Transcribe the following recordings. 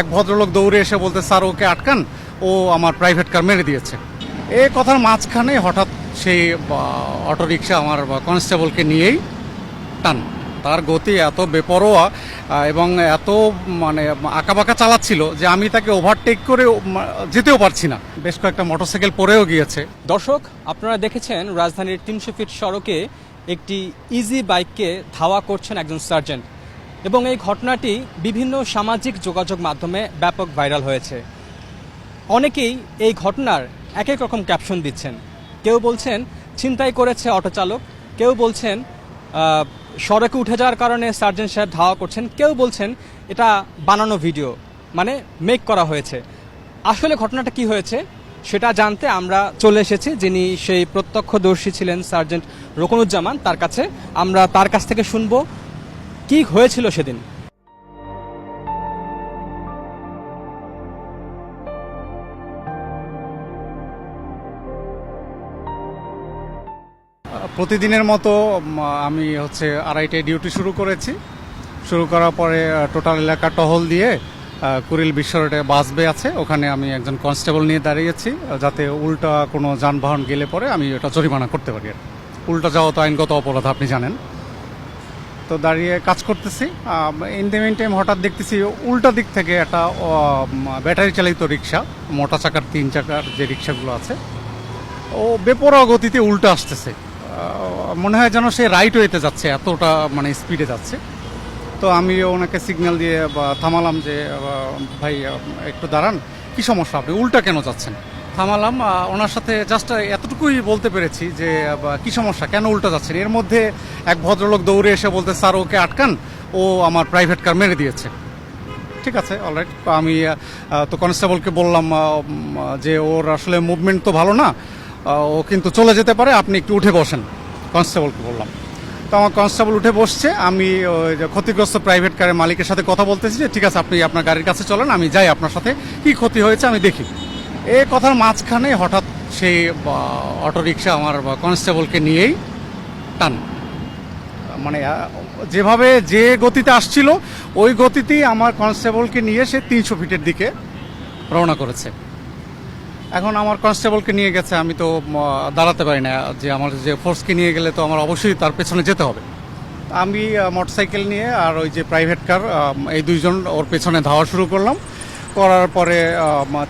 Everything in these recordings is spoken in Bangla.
এক ভদ্রলোক দৌড়ে এসে বলতে, স্যার, ওকে আটকান। ও আমার প্রাইভেট কার মেরে দিয়েছে। এই কথার মাঝখানে হঠাৎ সেই অটো রিক্সা আমার কনস্টেবলকে নিয়েই টান। তার গতি এত বেপরোয়া এবং এত মানে আঁকাবাঁকা চালাচ্ছিল যে আমি তাকে ওভারটেক করে যেতেও পারছি না। বেশ কয়েকটা মোটরসাইকেল পড়েও গিয়েছে। দর্শক, আপনারা দেখেছেন রাজধানীর তিনশো ফিট সড়কে একটি ইজি বাইককে ধাওয়া করছেন একজন সার্জেন্ট এবং এই ঘটনাটি বিভিন্ন সামাজিক যোগাযোগ মাধ্যমে ব্যাপক ভাইরাল হয়েছে। অনেকেই এই ঘটনার এক এক রকম ক্যাপশন দিচ্ছেন। কেউ বলছেন, ছিনতাই করেছে অটোচালক কেউ বলছেন সড়কে উঠে যাওয়ার কারণে সার্জেন্ট সাহেব ধাওয়া করছেন। কেউ বলছেন, এটা বানানো ভিডিও মানে মেক করা হয়েছে। আসলে ঘটনাটা কি হয়েছে, সেটা জানতে আমরা চলে এসেছি, যিনি সেই প্রত্যক্ষদর্শী ছিলেন সার্জেন্ট রকনুজ্জামান। তার কাছে আমরা তার কাছ থেকে শুনব। কি হয়েছিল সেদিন? প্রতিদিনের মতো আমি হচ্ছে আড়াইটায় ডিউটি শুরু করেছি। শুরু করার পরে টোটাল এলাকা টহল দিয়ে কুড়িল বিশ্ব রোডে বাস বে আছে। ওখানে আমি একজন কনস্টেবল নিয়ে দাঁড়িয়েছি যাতে উল্টা কোনো যানবাহন গেলে পরে আমি ওটা জরিমানা করতে পারি। আর উল্টা যাওয়া তো আইনগত অপরাধ, আপনি জানেন। তো দাঁড়িয়ে কাজ করতেছি। ইন দ্য মেন টাইম হঠাৎ দেখতেছি উল্টা দিক থেকে একটা ব্যাটারি চালিত রিক্সা মোটা চাকার, তিন চাকার যে রিক্সাগুলো আছে, ও বেপরোয়া গতিতে উল্টো আসতেছে। মনে হয় যেন সে রাইট ওয়েতে যাচ্ছে, এতটা মানে স্পিডে যাচ্ছে। তো আমি ওনাকে সিগন্যাল দিয়ে থামালাম যে ভাই একটু দাঁড়ান, কি সমস্যা আপনি? উল্টা কেন যাচ্ছেন? থামালাম ওনার সাথে জাস্ট এতটুকুই বলতে পেরেছি যে কি সমস্যা, কেন উল্টা যাচ্ছেন? এর মধ্যে এক ভদ্রলোক দৌড়ে এসে বলতে, স্যার, ওকে আটকান, ও আমার প্রাইভেট কার মেরে দিয়েছে। ঠিক আছে অলরাইট আমি তো কনস্টেবলকে বললাম যে ওর আসলে মুভমেন্ট তো ভালো না ও কিন্তু চলে যেতে পারে, আপনি একটু উঠে বসেন কনস্টেবলকে বললাম। তো আমার কনস্টেবল উঠে বসছে, আমি ক্ষতিগ্রস্ত প্রাইভেট কারের মালিকের সাথে কথা বলতেছি যে, ঠিক আছে, আপনি আপনার গাড়ির কাছে চলেন, আমি যাই আপনার সাথে, কি ক্ষতি হয়েছে আমি দেখি। এই কথার মাঝখানে হঠাৎ সেই অটো রিক্সা আমার কনস্টেবলকে নিয়েই টান। মানে যেভাবে যে গতিতে আসছিল, ওই গতিতেই আমার কনস্টেবলকে নিয়ে সে তিনশো ফিটের দিকে রওনা করেছে। এখন আমার কনস্টেবলকে নিয়ে গেছে, আমি তো দাঁড়াতে পারি না, যে আমার যে ফোর্সকে নিয়ে গেলে তো আমার অবশ্যই তার পেছনে যেতে হবে। আমি মোটরসাইকেল নিয়ে আর ওই যে প্রাইভেট কার এই দুইজন ওর পেছনে ধাওয়া শুরু করলাম। করার পরে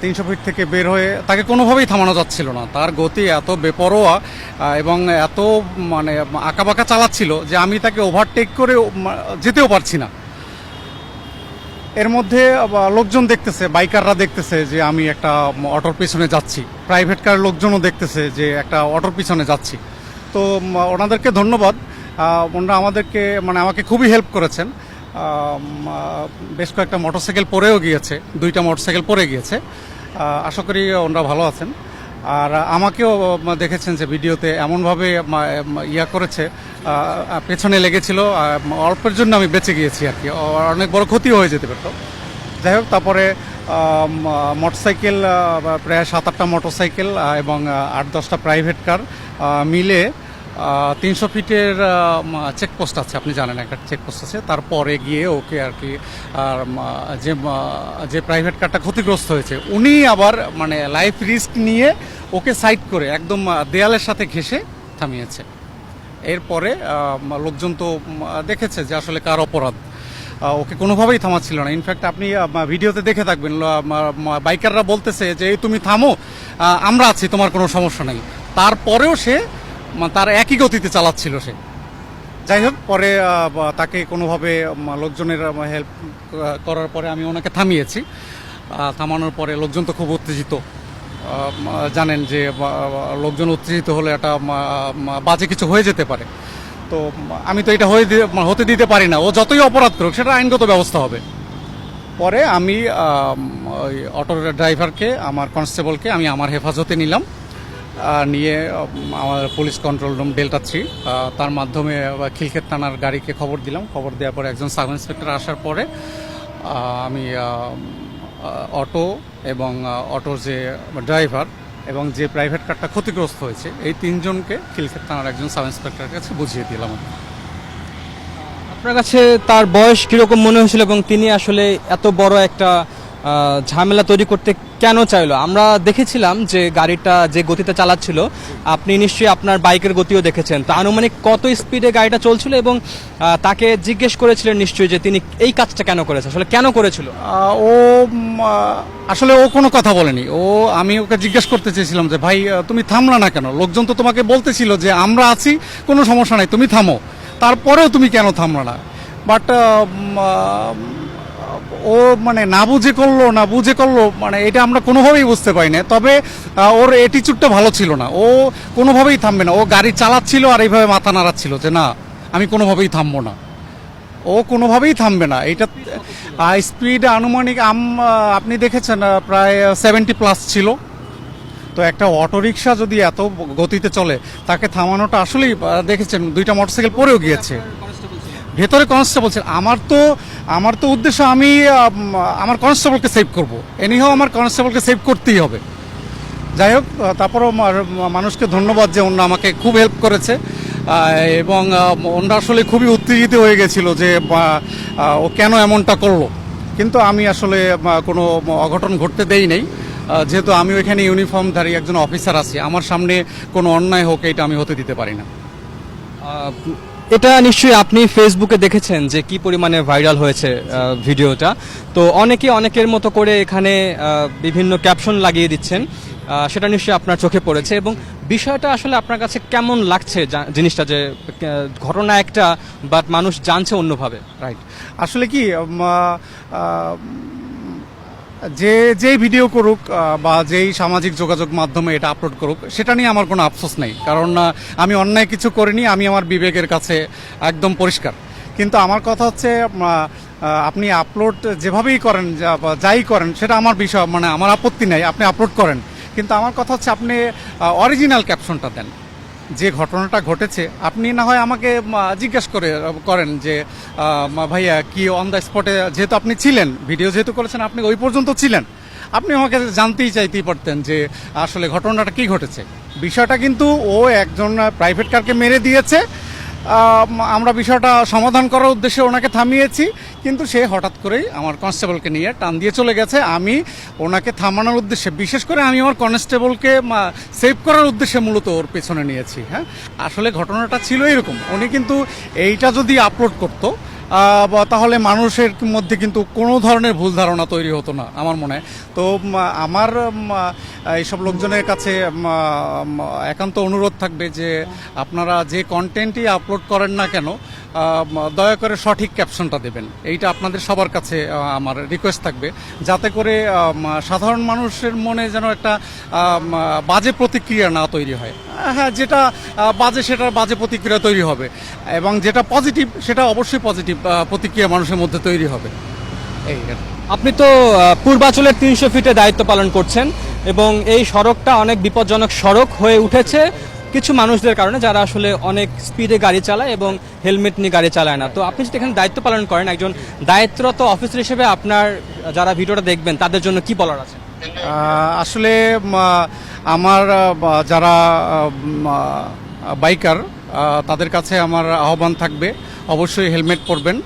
তিনশো ফিট থেকে বের হয়ে তাকে কোনোভাবেই থামানো যাচ্ছিল না। তার গতি এত বেপরোয়া এবং এত মানে আঁকাবাঁকা চালাচ্ছিল যে আমি তাকে ওভারটেক করে যেতেও পারছি না। এর মধ্যে লোকজন দেখতেছে, বাইকাররা দেখতেছে যে আমি একটা অটোর পিছনে যাচ্ছি। প্রাইভেট কার লোকজনও দেখতেছে যে একটা অটোর পিছনে যাচ্ছি। তো ওনাদেরকে ধন্যবাদ। ওনারা আমাদেরকে মানে আমাকে খুবই হেল্প করেছেন। বেশ কয়েকটা মোটরসাইকেল পড়েও গিয়েছে, দুইটা মোটরসাইকেল পড়ে গিয়েছে। আশা করি ওনারা ভালো আছেন। আর আমাকেও দেখেছেন যে ভিডিওতে এমনভাবে ইয়া করেছে পেছনে লেগেছিল অল্পের জন্য আমি বেঁচে গিয়েছি আর কি, অনেক বড় ক্ষতি হয়ে যেতে পারতো। যাই হোক, তারপরে মোটরসাইকেল প্রায় সাত আটটা মোটরসাইকেল এবং আট দশটা প্রাইভেট কার মিলে তিনশো ফিটের চেকপোস্ট আছে, আপনি জানেন একটা চেকপোস্ট আছে। তারপরে গিয়ে ওকে আর কি, আর যে যে প্রাইভেট কারটা ক্ষতিগ্রস্ত হয়েছে, উনি আবার মানে লাইফ রিস্ক নিয়ে ওকে সাইড করে, একদম দেয়ালের সাথে ঘেসে থামিয়েছে। এরপরে লোকজন তো দেখেছে যে আসলে কার অপরাধ। ওকে কোনোভাবেই থামাচ্ছিল না। ইনফ্যাক্ট আপনি ভিডিওতে দেখে থাকবেন বাইকাররা বলতেছে যে, এই তুমি থামো আমরা আছি, তোমার কোনো সমস্যা নেই। তারপরেও সে তার একই গতিতে চালাচ্ছিল সে। যাই হোক, পরে তাকে কোনোভাবে লোকজনের হেল্প করার পরে আমি ওনাকে থামিয়েছি। থামানোর পরে লোকজন তো খুব উত্তেজিত। জানেন যে লোকজন উত্তেজিত হলে একটা বাজে কিছু হয়ে যেতে পারে। তো আমি তো এটা হয়ে হতে দিতে পারি না। ও যতই অপরাধ করুক, সেটা আইনগত ব্যবস্থা হবে। পরে আমি ওই অটোর ড্রাইভারকে, আমার কনস্টেবলকে, আমি আমার হেফাজতে নিলাম। নিয়ে আমার police control room delta three তার মাধ্যমে খিলক্ষেত থানার গাড়িকে খবর দিলাম। খবর দেওয়ার পরে একজন সাব ইন্সপেক্টর আসার পরে আমি অটো এবং অটোর যে ড্রাইভার এবং যে প্রাইভেট কারটা ক্ষতিগ্রস্ত হয়েছে, এই তিনজনকে খিলক্ষেত থানার একজন সাব ইন্সপেক্টরের কাছে বুঝিয়ে দিলাম আপনার কাছে তার বয়স কীরকম মনে হয়েছিল এবং তিনি আসলে এত বড় একটা ঝামেলা তৈরি করতে কেন চাইলো? আমরা দেখেছিলাম যে গাড়িটা যে গতিতে চালাচ্ছিল, আপনি নিশ্চয়ই আপনার বাইকের গতিও দেখেছেন। তো আনুমানিক কত স্পিডে গাড়িটা চলছিল এবং তাকে জিজ্ঞেস করেছিলেন নিশ্চয়ই যে তিনি এই কাজটা কেন করেছে? আসলে কেন করেছিল? ও আসলে ও কোনো কথা বলেনি। ও, আমি ওকে জিজ্ঞেস করতে চেয়েছিলাম যে, ভাই তুমি থামলা না কেন? লোকজন তো তোমাকে বলতেছিল যে, আমরা আছি, কোনো সমস্যা নাই, তুমি থামো। তারপরেও তুমি কেন থামলা না? বাট ও মানে না বুঝে করল, না বুঝে করল মানে এটা আমরা কোনোভাবেই বুঝতে পারি না তবে ওর অ্যাটিচিউডটা ভালো ছিল না। ও কোনোভাবেই থামবে না। ও গাড়ি চালাচ্ছিল আর এইভাবে মাথা নাড়াচ্ছিল যে, না, আমি কোনোভাবেই থামবো না। ও কোনোভাবেই থামবে না। এটা স্পিড আনুমানিক, আম আপনি দেখেছেন প্রায় সেভেন্টি প্লাস ছিল। তো একটা অটোরিকশা যদি এত গতিতে চলে, তাকে থামানোটা আসলেই দেখেছেন, দুইটা মোটরসাইকেল পরেও গিয়েছে। ভেতরে কনস্টেবল ছিল। আমার তো আমার তো উদ্দেশ্য আমি আমার কনস্টেবলকে সেভ করব। এনিহাও আমার কনস্টেবলকে সেভ করতেই হবে। যাই হোক তারপরও মানুষকে ধন্যবাদ যে অন্য আমাকে খুব হেল্প করেছে। এবং ওনারা আসলে খুবই উত্তেজিত হয়ে গেছিল যে ও কেন এমনটা করল। কিন্তু আমি আসলে কোনো অঘটন ঘটতে দেই নেই। যেহেতু আমি ওইখানে ইউনিফর্মধারী একজন অফিসার আছি। আমার সামনে কোনো অন্যায় হোক, এটা আমি হতে দিতে পারি না। এটা নিশ্চয়ই আপনি ফেসবুকে দেখেছেন যে কি পরিমাণে ভাইরাল হয়েছে ভিডিওটা। তো অনেকে অনেকের মতো করে এখানে বিভিন্ন ক্যাপশন লাগিয়ে দিচ্ছেন সেটা নিশ্চয়ই আপনার চোখে পড়েছে এবং বিষয়টা আসলে আপনার কাছে কেমন লাগছে জিনিসটা যে ঘটনা একটা বাট মানুষ জানছে অন্যভাবে। রাইট আসলে কি যে, যেই ভিডিও করুক বা যেই সামাজিক যোগাযোগ মাধ্যমে এটা আপলোড করুক, সেটা নিয়ে আমার কোনো আফসোস নেই। কারণ আমি অন্যায় কিছু করিনি, আমি আমার বিবেকের কাছে একদম পরিষ্কার। কিন্তু আমার কথা হচ্ছে আপনি আপলোড যেভাবেই করেন যাই করেন, সেটা আমার বিষয় মানে আমার আপত্তি নেই, আপনি আপলোড করেন। কিন্তু আমার কথা হচ্ছে, আপনি অরিজিনাল ক্যাপশনটা দেন। যে ঘটনাটা ঘটেছে, আপনি না হয় আমাকে জিজ্ঞেস করে করেন যে ভাইয়া কি অন দ্য স্পটে যেহেতু আপনি ছিলেন ভিডিও যেহেতু করেছেন, আপনি ওই পর্যন্ত ছিলেন। আপনি আমাকে জানতেই চাইতেই পারতেন যে, আসলে ঘটনাটা কি ঘটেছে। বিষয়টা কিন্তু ও একজন প্রাইভেট কারকে মেরে দিয়েছে আমরা বিষয়টা সমাধান করার উদ্দেশ্যে ওনাকে থামিয়েছি, কিন্তু সে হঠাৎ করেই আমার কনস্টেবলকে নিয়ে টান দিয়ে চলে গেছে। আমি ওনাকে থামানোর উদ্দেশ্যে, বিশেষ করে আমি আমার কনস্টেবলকে সেভ করার উদ্দেশ্যে মূলত ওর পেছনে নিয়েছি হ্যাঁ? আসলে ঘটনাটা ছিল এরকম। উনি কিন্তু এইটা যদি আপলোড করতো তাহলে মানুষের মধ্যে কিন্তু কোনো ধরনের ভুল ধারণা তৈরি হতো না, আমার মনে তো আমার এইসব লোকজনের কাছে একান্ত অনুরোধ থাকবে যে আপনারা যে কন্টেন্টই আপলোড করেন না কেন দয়া করে সঠিক ক্যাপশনটা দেবেন। এইটা আপনাদের সবার কাছে আমার রিকোয়েস্ট থাকবে। যাতে করে সাধারণ মানুষের মনে যেন একটা বাজে প্রতিক্রিয়া না তৈরি হয়। হ্যাঁ যেটা বাজে সেটার বাজে প্রতিক্রিয়া তৈরি হবে। এবং যেটা পজিটিভ সেটা অবশ্যই পজিটিভ প্রতিক্রিয়া মানুষের মধ্যে তৈরি হবে। এই আপনি তো পূর্বাচলের তিনশো ফিটে দায়িত্ব পালন করছেন এবং এই সড়কটা অনেক বিপজ্জনক সড়ক হয়ে উঠেছে। কিছু মানুষদের কারণে যারা আসলে অনেক স্পিডে গাড়ি চালায় এবং হেলমেট নিয়ে গাড়ি চালায় না। তো আপনি যদি এখানে দায়িত্ব পালন করেন একজন দায়িত্বরত অফিসার হিসেবে আপনার যারা ভিডিওটা দেখবেন, তাদের জন্য কি বলার আছে? আসলে আমার যারা বাইকার তাদের কাছে আমার আহ্বান থাকবে। অবশ্যই হেলমেট পরবেন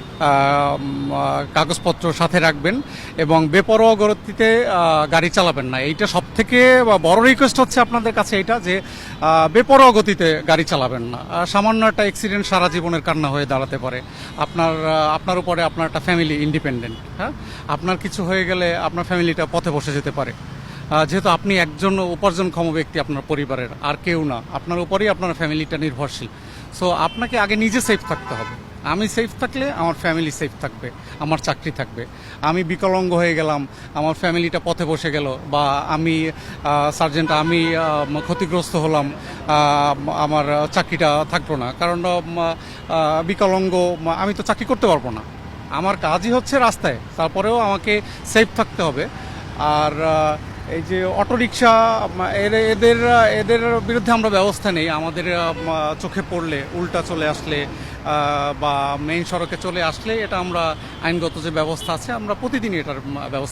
কাগজপত্র সাথে রাখবেন এবং বেপরোয়া গতিতে গাড়ি চালাবেন না। এইটা সব থেকে বড় রিকোয়েস্ট হচ্ছে আপনাদের কাছে এটা যে বেপরোয়া গতিতে গাড়ি চালাবেন না। সামান্য একটা অ্যাক্সিডেন্ট সারা জীবনের কান্না হয়ে দাঁড়াতে পারে। আপনার আপনার উপরে আপনার একটা ফ্যামিলি ইন্ডিপেন্ডেন্ট হ্যাঁ? আপনার কিছু হয়ে গেলে আপনার ফ্যামিলিটা পথে বসে যেতে পারে। যেহেতু আপনি একজন উপার্জনক্ষম ব্যক্তি আপনার পরিবারের, আর কেউ না। আপনার উপরেই আপনার ফ্যামিলিটা নির্ভরশীল। সো আপনাকে আগে নিজে সেফ থাকতে হবে। আমি সেফ থাকলে আমার ফ্যামিলি সেফ থাকবে, আমার চাকরি থাকবে। আমি বিকলাঙ্গ হয়ে গেলাম, আমার ফ্যামিলিটা পথে বসে গেল, বা আমি সার্জেন্ট আমি ক্ষতিগ্রস্ত হলাম আমার চাকরিটা থাকল না। কারণ বিকলাঙ্গ, আমি তো চাকরি করতে পারব না। আমার কাজই হচ্ছে রাস্তায়, তারপরেও আমাকে সেফ থাকতে হবে। আর এই যে অটোরিকশা এদের এদের বিরুদ্ধে আমরা ব্যবস্থা নেই। আমাদের চোখে পড়লে উল্টা চলে আসলে বা মেইন সড়কে চলে আসলে এটা আমরা আইনগত যে ব্যবস্থা আছে, আমরা প্রতিদিনই এটার ব্যবস্থা